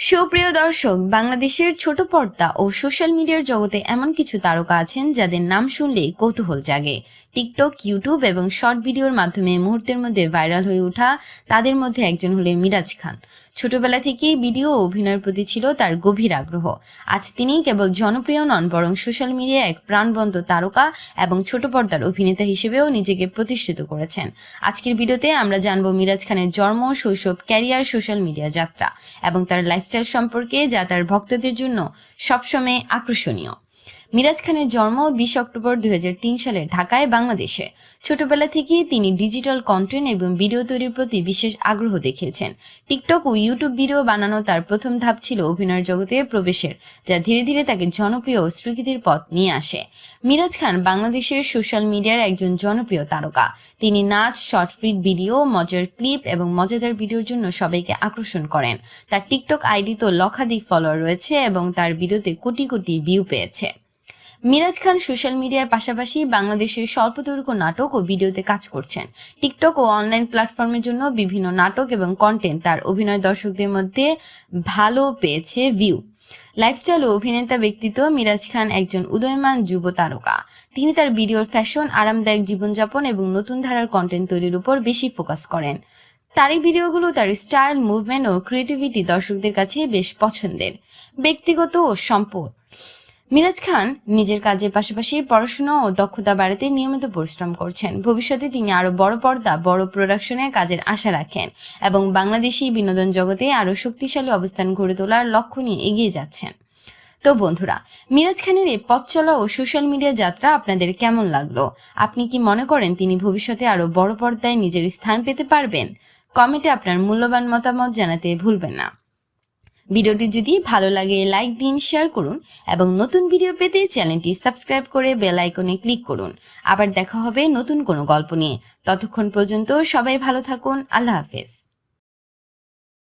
সুপ্রিয় দর্শক, বাংলাদেশের ছোট পর্দা ও সোশ্যাল মিডিয়ার জগতে এমন কিছু তারকা আছেন যাদের নাম শুনলেই কৌতূহল জাগে। টিকটক, ইউটিউব এবং শর্ট ভিডিওর মাধ্যমে মুহূর্তের মধ্যে ভাইরাল হয়ে ওঠা তাদের মধ্যে একজন হলেন মিরাজ খান। ছোটবেলা থেকেই ভিডিও ও অভিনয়ের প্রতি ছিল তার গভীর আগ্রহ। আজ তিনি কেবল জনপ্রিয় নন, বরং সোশ্যাল মিডিয়ায় এক প্রাণবন্ত তারকা এবং ছোট পর্দার অভিনেতা হিসেবেও নিজেকে প্রতিষ্ঠিত করেছেন। আজকের ভিডিওতে আমরা জানব মিরাজ খানের জন্ম, শৈশব, ক্যারিয়ার, সোশ্যাল মিডিয়া যাত্রা এবং তার লাইফস্টাইল সম্পর্কে যা তার ভক্তদের জন্য সবসময় আকর্ষণীয়। মিরাজ খানের জন্ম বিশ অক্টোবর দুই হাজার তিন সালে ঢাকায়, বাংলাদেশে। ছোটবেলা থেকেই তিনি ডিজিটাল কন্টেন্ট এবং ভিডিও তৈরির প্রতি বিশেষ আগ্রহ দেখিয়েছেন। টিকটক ও ইউটিউব ভিডিও বানানো তার প্রথম ধাপ ছিল অভিনয়ের জগতে প্রবেশের, যা ধীরে ধীরে তাকে জনপ্রিয় স্বীকৃতির পথ নিয়ে আসে। মিরাজ খান বাংলাদেশের সোশ্যাল মিডিয়ার একজন জনপ্রিয় তারকা। তিনি নাচ, শর্ট ফিট ভিডিও, মজার ক্লিপ এবং মজাদার ভিডিওর জন্য সবাইকে আকর্ষণ করেন। তার টিকটক আইডি তো লক্ষাধিক ফলোয়ার রয়েছে এবং তার ভিডিওতে কোটি কোটি ভিউ পেয়েছে। মিরাজ খান সোশ্যাল মিডিয়ার পাশাপাশি বাংলাদেশের স্বল্পদৈর্ঘ্য নাটক ও ভিডিওতে কাজ করছেন। টিকটক ও অনলাইন প্ল্যাটফর্মের জন্য বিভিন্ন নাটক এবং কন্টেন্ট তার অভিনয় দর্শকদের মধ্যে ভালো পেয়েছে ভিউ লাইফস্টাইল ও অভিনেতা ব্যক্তিত্ব মিরাজ খান একজন উদয়মান যুব তারকা। তিনি তার ভিডিওর ফ্যাশন আরামদায়ক জীবনযাপন এবং নতুন ধারার কন্টেন্ট তৈরির উপর বেশি ফোকাস করেন। তার এই ভিডিওগুলো তার স্টাইল মুভমেন্ট ও ক্রিয়েটিভিটি দর্শকদের কাছে বেশ পছন্দের। ব্যক্তিগত ও সম্পদ। মিরাজ খান নিজের কাজের পাশাপাশি পড়াশোনা ও দক্ষতা বাড়াতে নিয়মিত পরিশ্রম করছেন। ভবিষ্যতে তিনি আরও বড় পর্দা, বড় প্রোডাকশনে কাজের আশা রাখেন এবং বাংলাদেশি বিনোদন জগতে আরও শক্তিশালী অবস্থান গড়ে তোলার লক্ষ্য নিয়ে এগিয়ে যাচ্ছেন। তো বন্ধুরা, মিরাজ খানের এই পথ চলা ও সোশ্যাল মিডিয়া যাত্রা আপনাদের কেমন লাগল? আপনি কি মনে করেন তিনি ভবিষ্যতে আরও বড় পর্দায় নিজের স্থান পেতে পারবেন? কমেন্টে আপনার মূল্যবান মতামত জানাতে ভুলবেন না। ভিডিওটি যদি ভালো লাগে লাইক দিন শেয়ার করুন এবং নতুন ভিডিও পেতে চ্যানেলটি সাবস্ক্রাইব করে বেল আইকনে ক্লিক করুন। আবার দেখা হবে নতুন কোনো গল্প নিয়ে। ততক্ষণ পর্যন্ত সবাই ভালো থাকুন। আল্লাহ হাফেজ।